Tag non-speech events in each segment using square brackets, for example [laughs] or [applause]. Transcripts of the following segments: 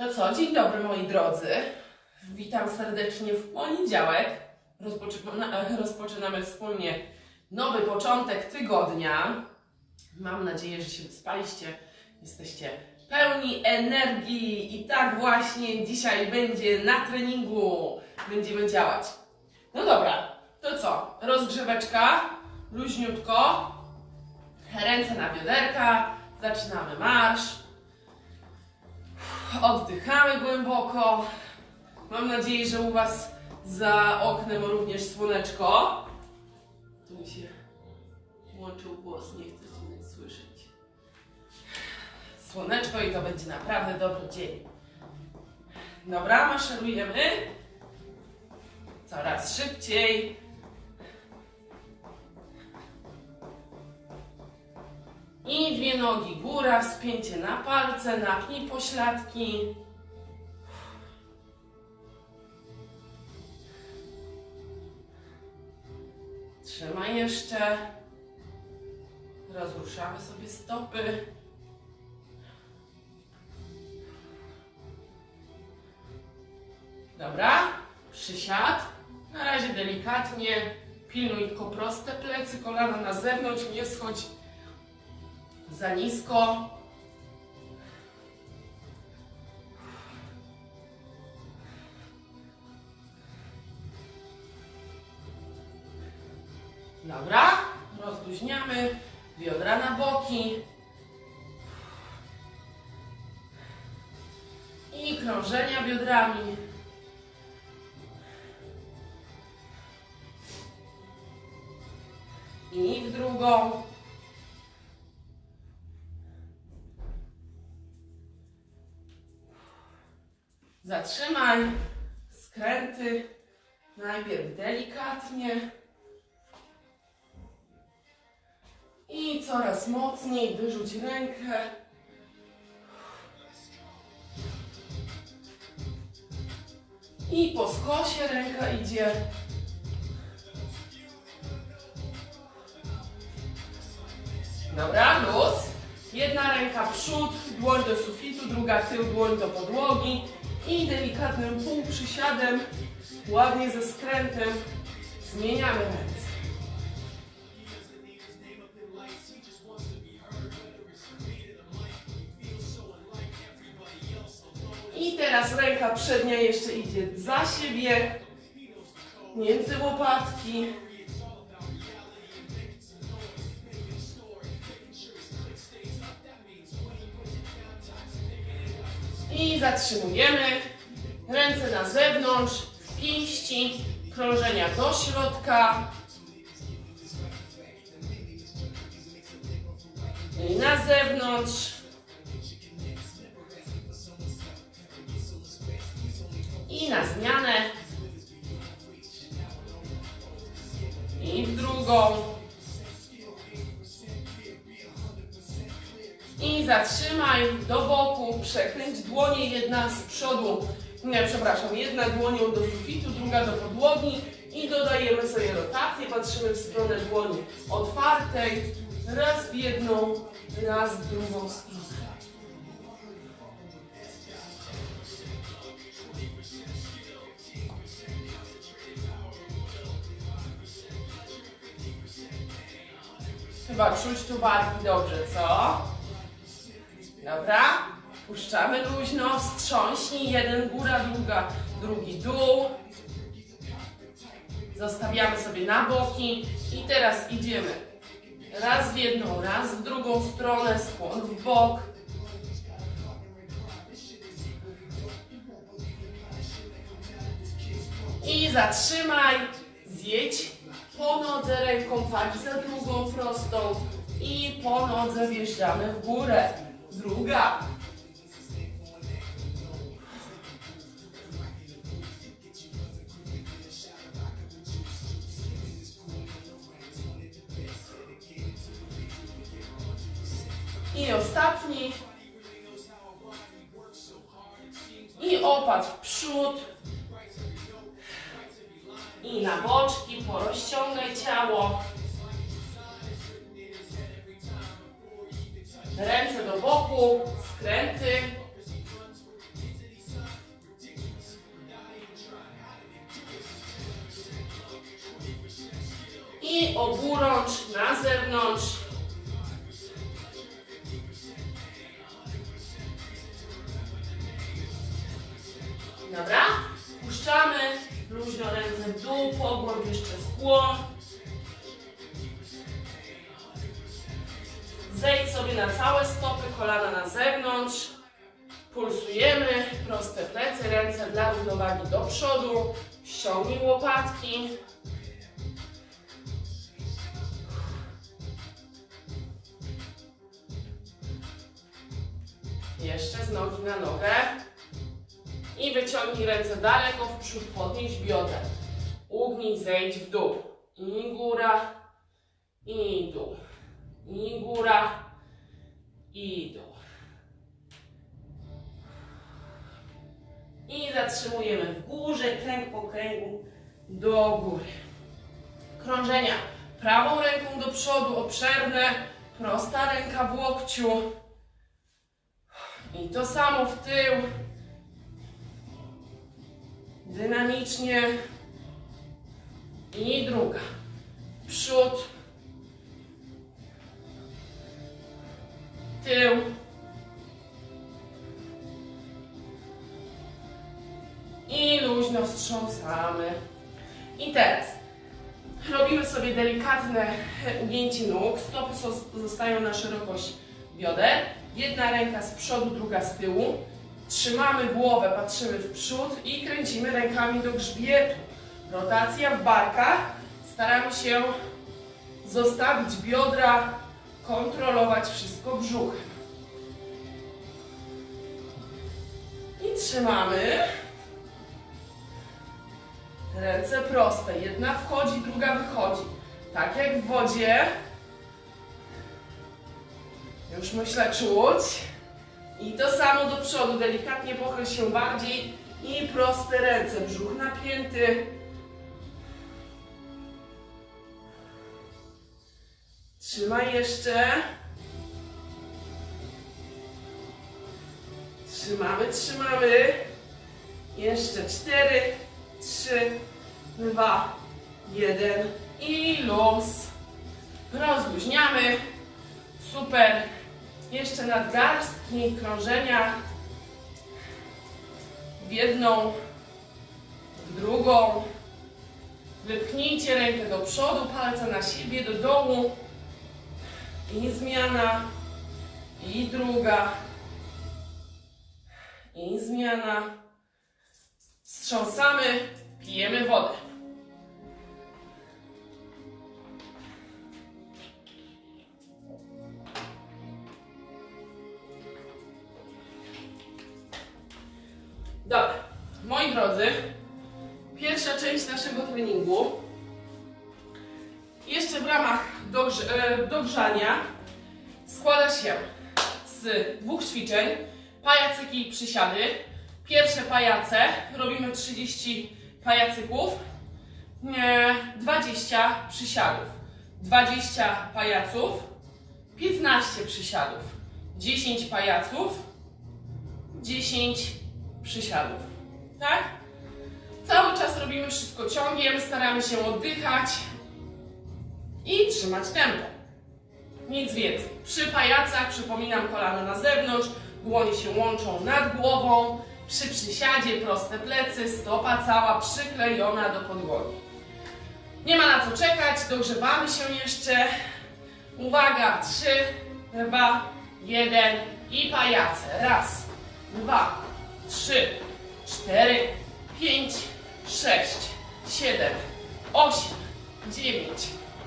To co, dzień dobry moi drodzy. Witam serdecznie w poniedziałek. Rozpoczyna, [laughs] rozpoczynamy wspólnie nowy początek tygodnia. Mam nadzieję, że się wyspaliście. Jesteście pełni energii i tak właśnie dzisiaj będzie na treningu. Będziemy działać. No dobra, to co? Rozgrzeweczka, luźniutko, ręce na bioderka, zaczynamy marsz. Oddychamy głęboko. Mam nadzieję, że u Was za oknem również słoneczko. Tu mi się włączył głos, nie chcecie nic słyszeć. Słoneczko i to będzie naprawdę dobry dzień. Dobra, maszerujemy. Coraz szybciej. I dwie nogi góra, wspięcie na palce, napnij pośladki. Trzymaj jeszcze. Rozruszamy sobie stopy. Dobra, przysiad. Na razie delikatnie. Pilnuj tylko proste plecy, kolana na zewnątrz, nie schodź za nisko. Dobra, rozluźniamy biodra na boki. I krążenia biodrami. Zatrzymaj. Skręty. Najpierw delikatnie. I coraz mocniej wyrzuć rękę. I po skosie ręka idzie. Dobra, luz. Jedna ręka przód, dłoń do sufitu, druga tył, dłoń do podłogi. I delikatnym półprzysiadem, ładnie ze skrętem, zmieniamy ręce. I teraz ręka przednia jeszcze idzie za siebie, między łopatki. Zatrzymujemy. Ręce na zewnątrz, pięści, krążenia do środka. I na zewnątrz. I na zmianę. I w drugą. I zatrzymaj do boku, przekręć dłonie, jedna z przodu, nie, przepraszam, jedna dłonią do sufitu, druga do podłogi i dodajemy sobie rotację, patrzymy w stronę dłoni otwartej, raz w jedną, raz w drugą stronę. Chyba czuć tu barki dobrze, co? Dobra, puszczamy luźno, wstrząśnij, jeden góra, druga, drugi dół. Zostawiamy sobie na boki i teraz idziemy raz w jedną, raz w drugą stronę, skłon w bok. I zatrzymaj, zjedź po nodze ręką, patrz za drugą prostą i po nodze wjeżdżamy w górę. Druga. I ostatni. I opad w przód. I na boczki, porozciągaj ciało. Ręce do boku, skręty. I oburącz na zewnątrz. Dobra? Puszczamy luźno ręce w dół, pogłąb jeszcze skłon. Zejdź sobie na całe stopy, kolana na zewnątrz. Pulsujemy, proste plecy, ręce dla równowagi do przodu. Ściągnij łopatki. Jeszcze z nogi na nogę. I wyciągnij ręce daleko w przód, podnieś bioder. Ugnij, zejdź w dół. I góra, i dół. I góra, i dół. I zatrzymujemy w górze, kręg po kręgu do góry. Krążenia prawą ręką do przodu, obszerne, prosta ręka w łokciu. I to samo w tył. Dynamicznie. I druga. Przód. Tył. I luźno wstrząsamy. I teraz robimy sobie delikatne ugięcie nóg. Stopy zostają na szerokość bioder. Jedna ręka z przodu, druga z tyłu. Trzymamy głowę, patrzymy w przód i kręcimy rękami do grzbietu. Rotacja w barkach. Staramy się zostawić biodra, kontrolować wszystko brzuchem. I trzymamy. Ręce proste. Jedna wchodzi, druga wychodzi. Tak jak w wodzie. Już myślę czuć. I to samo do przodu. Delikatnie pochyl się bardziej. I proste ręce. Brzuch napięty. Trzymaj jeszcze. Trzymamy, trzymamy. Jeszcze cztery, trzy, dwa, jeden i luz. Rozluźniamy. Super. Jeszcze nadgarstki, krążenia. W jedną, w drugą. Wypchnijcie rękę do przodu, palce na siebie, do dołu. I zmiana. I druga. I zmiana. Wstrząsamy, pijemy wodę. Dobra, moi drodzy, pierwsza część naszego treningu. Jeszcze w ramach e, dogrzania składa się z dwóch ćwiczeń, pajacyki i przysiady. Pierwsze pajace, robimy 30 pajacyków, nie, 20 przysiadów. 20 pajaców, 15 przysiadów. 10 pajaców, 10 przysiadów. Tak? Cały czas robimy wszystko ciągiem, staramy się oddychać i trzymać tempo. Nic więcej. Przy pajacach przypominam kolana na zewnątrz, dłonie się łączą nad głową. Przy przysiadzie proste plecy, stopa cała przyklejona do podłogi. Nie ma na co czekać, dogrzewamy się jeszcze. Uwaga, 3, 2, 1 i pajace. Raz, dwa, trzy, cztery, pięć, sześć, siedem, osiem, dziewięć,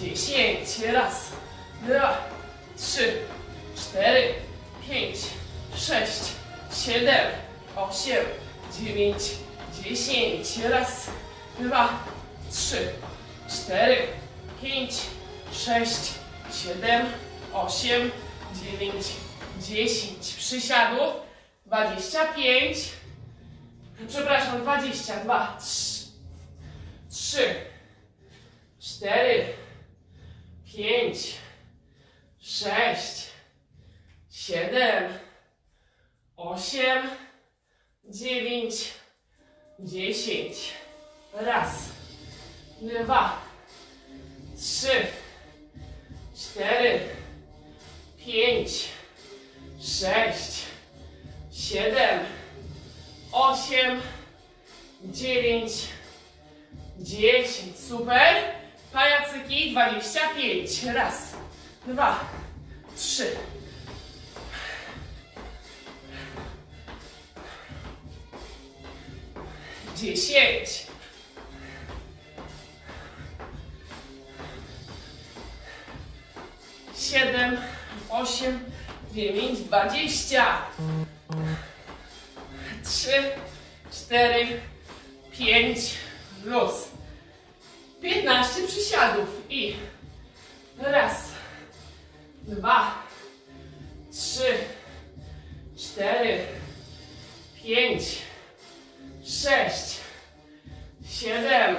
dziesięć. Raz, dwa, trzy, cztery, pięć, sześć, siedem, osiem, dziewięć, dziesięć. Raz, dwa, trzy, cztery, pięć, sześć, siedem, osiem, dziewięć, dziesięć. Przysiadów 25. Przepraszam, 22. 3, 4, 5, 6, 7, 8, 9, 10. Raz, dwa, trzy, cztery, pięć, sześć, siedem, osiem, dziewięć, dziesięć. Super. Pajacyki, dwadzieścia pięć. Raz, dwa, trzy. Dziesięć. Siedem, osiem, dziewięć, dwadzieścia. Trzy, cztery, pięć, luz. Piętnaście przysiadów. I raz, dwa, trzy, cztery, pięć, sześć, siedem,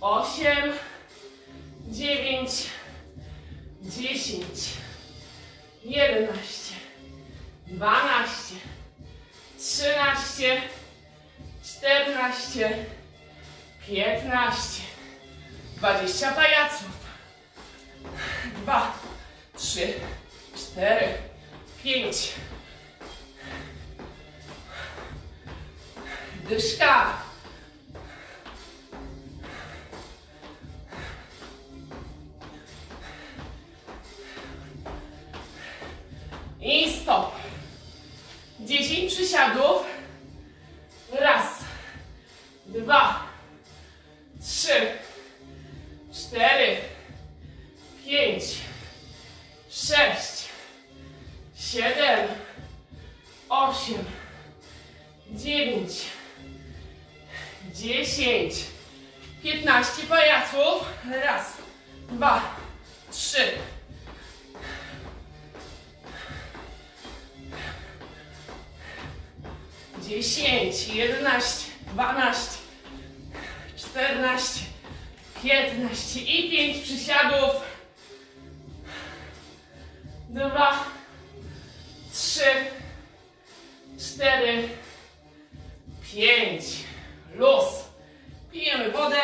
osiem, dziewięć, dziesięć, jedenaście, dwanaście, trzynaście, czternaście, piętnaście, dwadzieścia pajaców. Dwa, trzy, cztery, pięć. Dyszka. Siedem, osiem, dziewięć, dziesięć, piętnaście pajaców. Raz, dwa, trzy, dziesięć, jedenaście, dwanaście, czternaście, piętnaście i pięć przysiadów. Dwa, trzy, cztery, pięć. Luz. Pijemy wodę.